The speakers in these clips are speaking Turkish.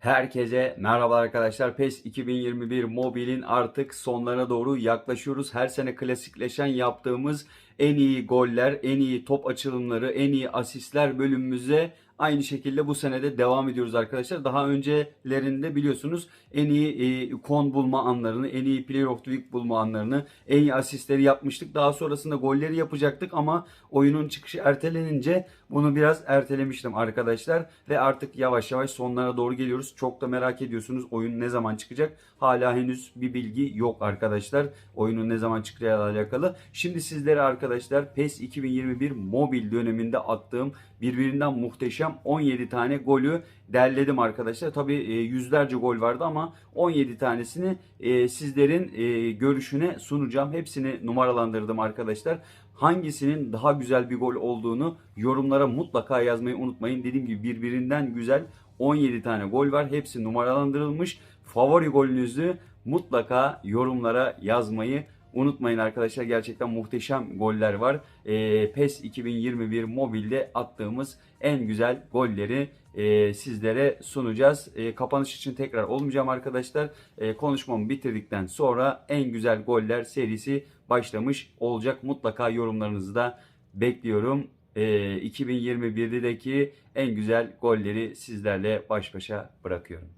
Herkese merhaba arkadaşlar. PES 2021 mobilin artık sonlarına doğru yaklaşıyoruz. Her sene klasikleşen yaptığımız en iyi goller, en iyi top açılımları, en iyi asistler bölümümüze aynı şekilde bu senede devam ediyoruz arkadaşlar. Daha öncelerinde biliyorsunuz en iyi e, kon bulma anlarını, en iyi player of the week bulma anlarını, en iyi asistleri yapmıştık. Daha sonrasında golleri yapacaktık ama oyunun çıkışı ertelenince bunu biraz ertelemiştim arkadaşlar ve artık yavaş yavaş sonlara doğru geliyoruz. Çok da merak ediyorsunuz oyun ne zaman çıkacak? Hala henüz bir bilgi yok arkadaşlar. Oyunun ne zaman çıkacağıyla alakalı. Şimdi sizlere arkadaşlar PES 2021 mobil döneminde attığım birbirinden muhteşem 17 tane golü derledim arkadaşlar. Tabi yüzlerce gol vardı ama 17 tanesini e, sizlerin e, görüşüne sunacağım. Hepsini numaralandırdım arkadaşlar. Hangisinin daha güzel bir gol olduğunu yorumlara mutlaka yazmayı unutmayın. Dediğim gibi birbirinden güzel 17 tane gol var. Hepsi numaralandırılmış. Favori golünüzü mutlaka yorumlara yazmayı unutmayın arkadaşlar. Gerçekten muhteşem goller var. Ee, PES 2021 mobilde attığımız en güzel golleri e, sizlere sunacağız. E, kapanış için tekrar olmayacağım arkadaşlar. E, konuşmamı bitirdikten sonra en güzel goller serisi başlamış olacak. Mutlaka yorumlarınızı da bekliyorum. E, 2021'deki en güzel golleri sizlerle baş başa bırakıyorum.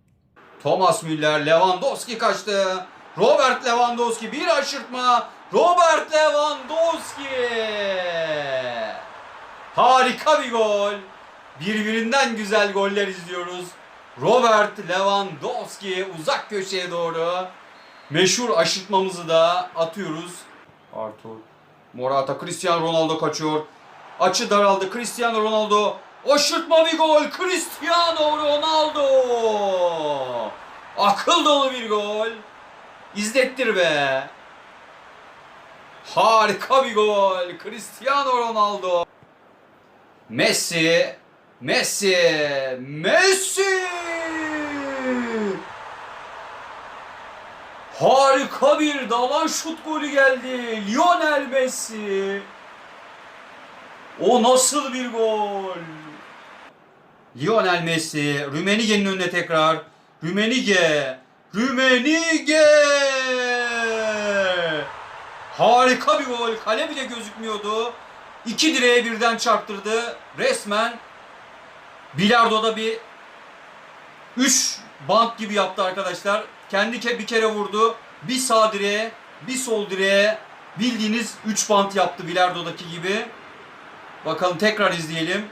Thomas Müller, Lewandowski kaçtı. Robert Lewandowski bir aşırtma. Robert Lewandowski. Harika bir gol. Birbirinden güzel goller izliyoruz. Robert Lewandowski uzak köşeye doğru. Meşhur aşırtmamızı da atıyoruz. Arthur. Morata, Cristiano Ronaldo kaçıyor. Açı daraldı. Cristiano Ronaldo. Aşırtma bir gol. Cristiano Ronaldo. Akıl dolu bir gol. İzlettir be. Harika bir gol. Cristiano Ronaldo. Messi. Messi. Messi. Harika bir dalan şut golü geldi. Lionel Messi. O nasıl bir gol? Lionel Messi, Rümenige'nin önüne tekrar. Rümenige, Rümenige! Harika bir gol. Kale bile gözükmüyordu. İki direğe birden çarptırdı. Resmen bilardoda bir üç bant gibi yaptı arkadaşlar. Kendi ke- bir kere vurdu. Bir sağ direğe, bir sol direğe bildiğiniz 3 bant yaptı bilardodaki gibi. Bakalım tekrar izleyelim.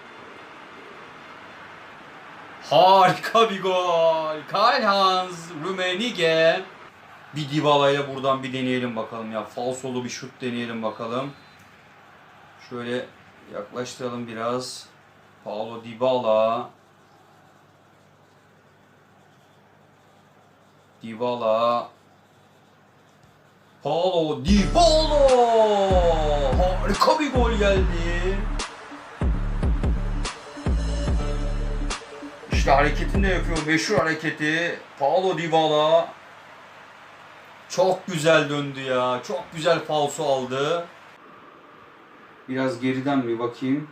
Harika bir gol. Karl-Heinz Rummenigge. Bir Dybala'yla buradan bir deneyelim bakalım ya. Falsolu bir şut deneyelim bakalım. Şöyle yaklaştıralım biraz. Paulo Dybala. Dybala. Paulo Dybala. Harika bir gol geldi. İşte hareketini de yapıyor. Meşhur hareketi. Paulo Dybala. Çok güzel döndü ya. Çok güzel falso aldı. Biraz geriden bir bakayım.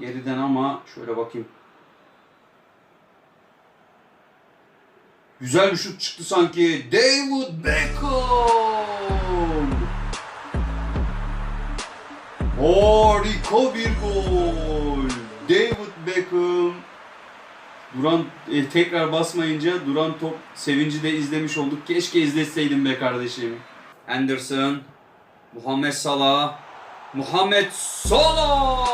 Geriden ama şöyle bakayım. Güzel bir şut çıktı sanki. David Beckham. Harika bir gol. David Beckham. Duran e, tekrar basmayınca duran top sevinci de izlemiş olduk. Keşke izletseydim be kardeşim. Anderson, Muhammed Salah, Muhammed Salah,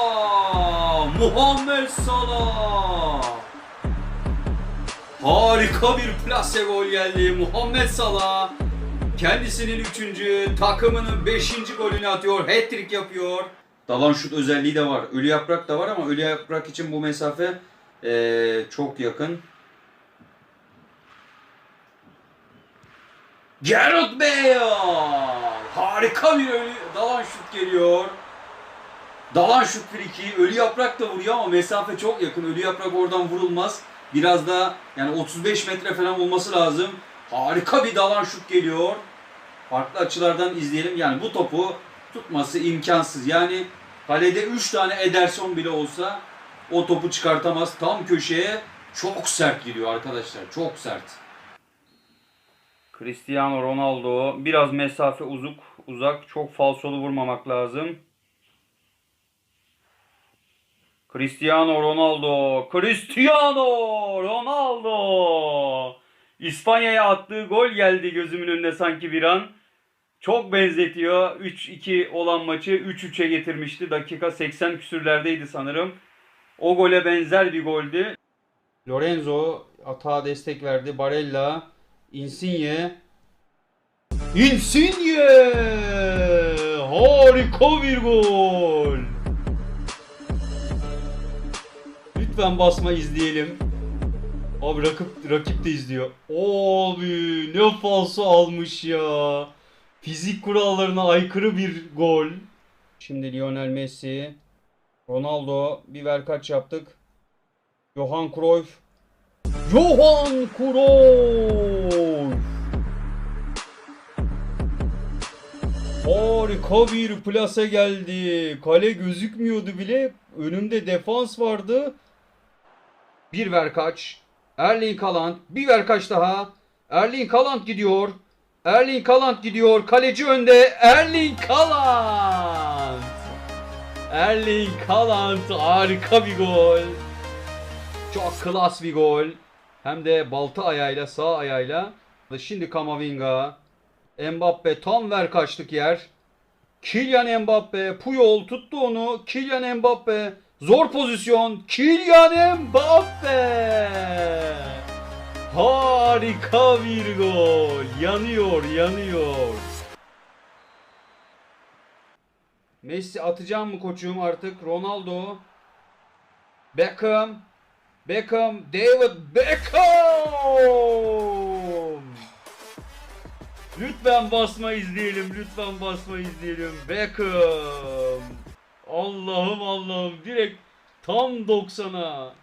Muhammed Salah. Harika bir plase gol geldi. Muhammed Salah kendisinin üçüncü, takımının beşinci golünü atıyor. Hat-trick yapıyor. Dalan şut özelliği de var. Ölü yaprak da var ama ölü yaprak için bu mesafe eee, çok yakın. Gareth Bale! Harika bir ölü, dalan şut geliyor. Dalan şut friki. Ölü yaprak da vuruyor ama mesafe çok yakın. Ölü yaprak oradan vurulmaz. Biraz da yani 35 metre falan olması lazım. Harika bir dalan şut geliyor. Farklı açılardan izleyelim. Yani bu topu tutması imkansız. Yani kalede 3 tane Ederson bile olsa o topu çıkartamaz. Tam köşeye Çok sert giriyor arkadaşlar. Çok sert. Cristiano Ronaldo biraz mesafe uzuk uzak çok falsolu vurmamak lazım. Cristiano Ronaldo, Cristiano Ronaldo. İspanya'ya attığı gol geldi gözümün önüne sanki bir an. Çok benzetiyor. 3-2 olan maçı 3-3'e getirmişti. Dakika 80 küsürlerdeydi sanırım. O gole benzer bir goldü. Lorenzo atağa destek verdi. Barella, Insigne. Insigne! Harika bir gol. Lütfen basma izleyelim. Abi rakip, rakip de izliyor. Abi ne falso almış ya. Fizik kurallarına aykırı bir gol. Şimdi Lionel Messi. Ronaldo bir verkaç yaptık. Johan Cruyff. Johan Cruyff. Harika bir plase geldi. Kale gözükmüyordu bile. Önümde defans vardı. Bir verkaç. Erling Haaland. Bir verkaç daha. Erling Haaland gidiyor. Erling Haaland gidiyor. Kaleci önde. Erling Haaland. Erling Haaland harika bir gol. Çok klas bir gol. Hem de balta ayağıyla sağ ayağıyla. Şimdi Kamavinga. Mbappe tam ver kaçlık yer. Kylian Mbappe. Puyol tuttu onu. Kylian Mbappe. Zor pozisyon. Kylian Mbappe. Harika bir gol. Yanıyor, yanıyor. Messi atacağım mı koçum artık? Ronaldo. Beckham. Beckham. David Beckham. Lütfen basma izleyelim. Lütfen basma izleyelim. Beckham. Allah'ım Allah'ım. Direkt tam 90'a.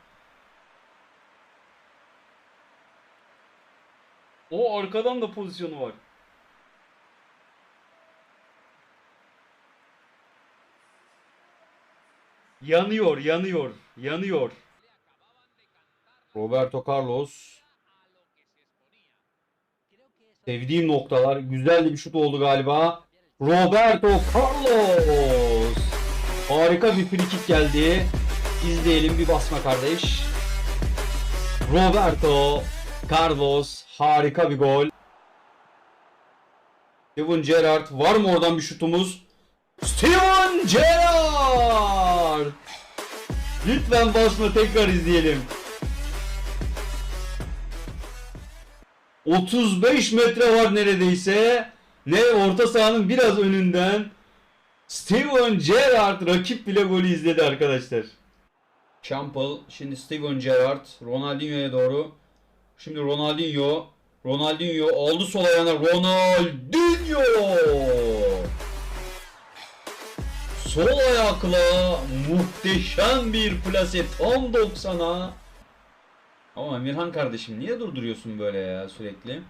O arkadan da pozisyonu var. Yanıyor, yanıyor, yanıyor. Roberto Carlos. Sevdiğim noktalar. Güzel de bir şut oldu galiba. Roberto Carlos. Harika bir free kick geldi. İzleyelim bir basma kardeş. Roberto Carlos harika bir gol. Steven Gerrard var mı oradan bir şutumuz? Steven Gerrard! Lütfen basma tekrar izleyelim. 35 metre var neredeyse. Ne orta sahanın biraz önünden. Steven Gerrard rakip bile golü izledi arkadaşlar. Campbell şimdi Steven Gerrard Ronaldinho'ya doğru. Şimdi Ronaldinho Ronaldinho aldı sol ayağına Ronaldinho Sol ayakla muhteşem bir plase tam 90'a Ama Emirhan kardeşim niye durduruyorsun böyle ya sürekli?